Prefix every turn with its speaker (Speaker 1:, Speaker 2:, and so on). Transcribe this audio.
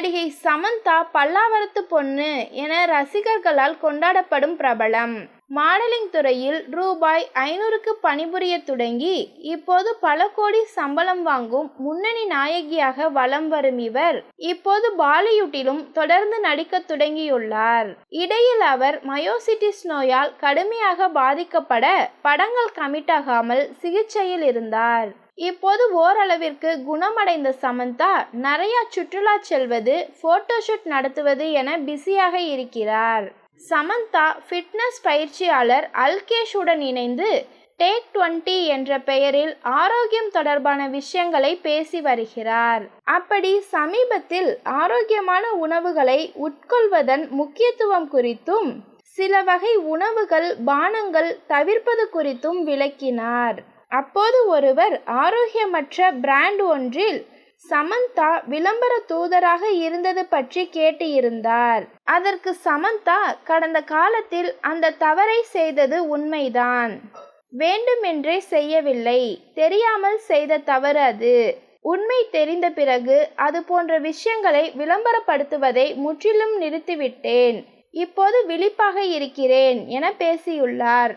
Speaker 1: நடிகை சமந்தா பல்லாவரத்து பொண்ணு என ரசிகர்களால் கொண்டாடப்படும் பிரபலம். மாடலிங் துறையில் ரூபாய் ஐநூறுக்கு பணிபுரிய தொடங்கி இப்போது பல கோடி சம்பளம் வாங்கும் முன்னணி நாயகியாக வலம் வரும் இவர் இப்போது பாலிவுட்டிலும் தொடர்ந்து நடிக்க தொடங்கியுள்ளார். இடையில் அவர் மயோசிட்டிஸ் நோயால் கடுமையாக பாதிக்கப்பட படங்கள் கமிட்டாகாமல் சிகிச்சையில் இருந்தார். இப்போது ஓரளவிற்கு குணமடைந்த சமந்தா நிறையா சுற்றுலா செல்வது ஃபோட்டோஷூட் நடத்துவது என பிஸியாக இருக்கிறார். சமந்தா ஃபிட்னஸ் பயிற்சியாளர் அல்கேஷுடன் இணைந்து டேக் டுவெண்ட்டி என்ற பெயரில் ஆரோக்கியம் தொடர்பான விஷயங்களை பேசி வருகிறார். அப்படி சமீபத்தில் ஆரோக்கியமான உணவுகளை உட்கொள்வதன் முக்கியத்துவம் குறித்தும் சில வகை உணவுகள் பானங்கள் தவிர்ப்பது குறித்தும் விளக்கினார். அப்போது ஒருவர் ஆரோக்கியமற்ற பிராண்ட் ஒன்றில் சமந்தா விளம்பர தூதராக இருந்தது பற்றி கேட்டு இருந்தார் அதற்கு சமந்தா கடந்த காலத்தில் அந்த தவறை செய்தது உண்மைதான். வேண்டுமென்றே செய்யவில்லை. தெரியாமல் செய்த தவறு அது. உண்மை தெரிந்த பிறகு அது போன்ற விஷயங்களை விளம்பரப்படுத்துவதை முற்றிலும் நிறுத்திவிட்டேன். இப்போது விழிப்பாக இருக்கிறேன் என பேசியுள்ளார்.